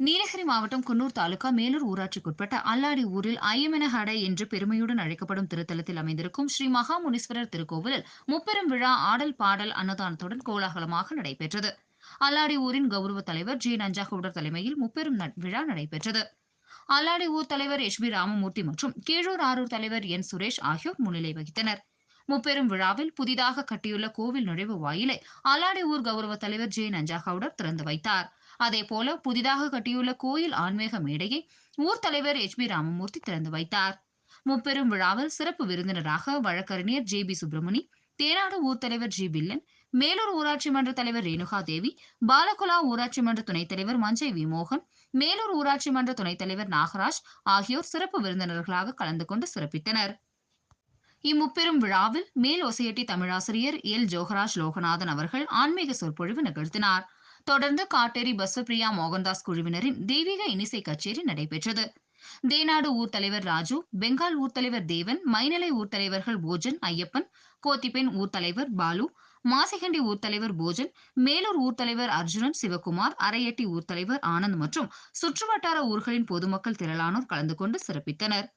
நீலகிரி மாவட்டம் குன்னூர் தாலுகா மேலூர் ஊராட்சிக்குட்பட்ட அல்லாடி ஊரில் ஐயமெனஹடை என்று பெருமையுடன் அழைக்கப்படும் திருத்தலத்தில் அமைந்திருக்கும் ஸ்ரீ மகாமுனீஸ்வரர் திருக்கோவிலில் முப்பெரும் விழா ஆடல் பாடல் அன்னதானத்துடன் கோலாகலமாக நடைபெற்றது. அல்லாடி ஊரின் கௌரவ தலைவர் ஜி நஞ்சாகவுடர் தலைமையில் முப்பெரும் விழா நடைபெற்றது. அல்லாடி ஊர் தலைவர் எஸ் பி ராமமூர்த்தி மற்றும் கீழூர் ஆரூர் தலைவர் என் சுரேஷ் ஆகியோர் முன்னிலை வகித்தனர். முப்பெரும் விழாவில் புதிதாக கட்டியுள்ள கோவில் நுழைவு வாயிலை அல்லாடி ஊர் கௌரவ தலைவர் ஜே நஞ்சாகவுடர் திறந்து வைத்தார். அதேபோல புதிதாக கட்டியுள்ள கோயில் ஆன்மீக மேடையை ஊர் தலைவர் எச் பி ராமமூர்த்தி திறந்து வைத்தார். முப்பெரும் விழாவில் சிறப்பு விருந்தினராக வழக்கறிஞர் ஜே பி சுப்பிரமணி தேனாடு ஊர் தலைவர் ஜி பில்லன் மேலூர் ஊராட்சி மன்ற தலைவர் ரேணுகா தேவி பாலகுலா ஊராட்சி மன்ற துணைத் தலைவர் மஞ்சை வி மோகன் மேலூர் ஊராட்சி மன்ற துணைத் தலைவர் நாகராஜ் ஆகியோர் சிறப்பு விருந்தினர்களாக கலந்து கொண்டு சிறப்பித்தனர். இம்முப்பெரும் விழாவில் மேல் ஒசையட்டி தமிழாசிரியர் எல். ஜோகராஜ் லோகநாதன் அவர்கள் ஆன்மீக சொற்பொழிவு நிகழ்த்தினார். தொடர்ந்து காட்டேரி பசுப்பிரியா மோகன்தாஸ் குழுவினரின் தெய்வீக இனிசை கச்சேரி நடைபெற்றது. தேனாடு ஊர் தலைவர் ராஜு பெங்கால் ஊர் தலைவர் தேவன் மைநிலை ஊர் தலைவர்கள் போஜன் ஐயப்பன் கோத்திப்பெண் ஊர் தலைவர் பாலு மாசிகண்டி ஊர் தலைவர் போஜன் மேலூர் ஊர் தலைவர் அர்ஜுனன் சிவகுமார் அரையட்டி ஊர் தலைவர் ஆனந்த் மற்றும் சுற்றுவட்டார ஊர்களின் பொதுமக்கள் திரளானோர் கலந்து கொண்டு சிறப்பித்தனர்.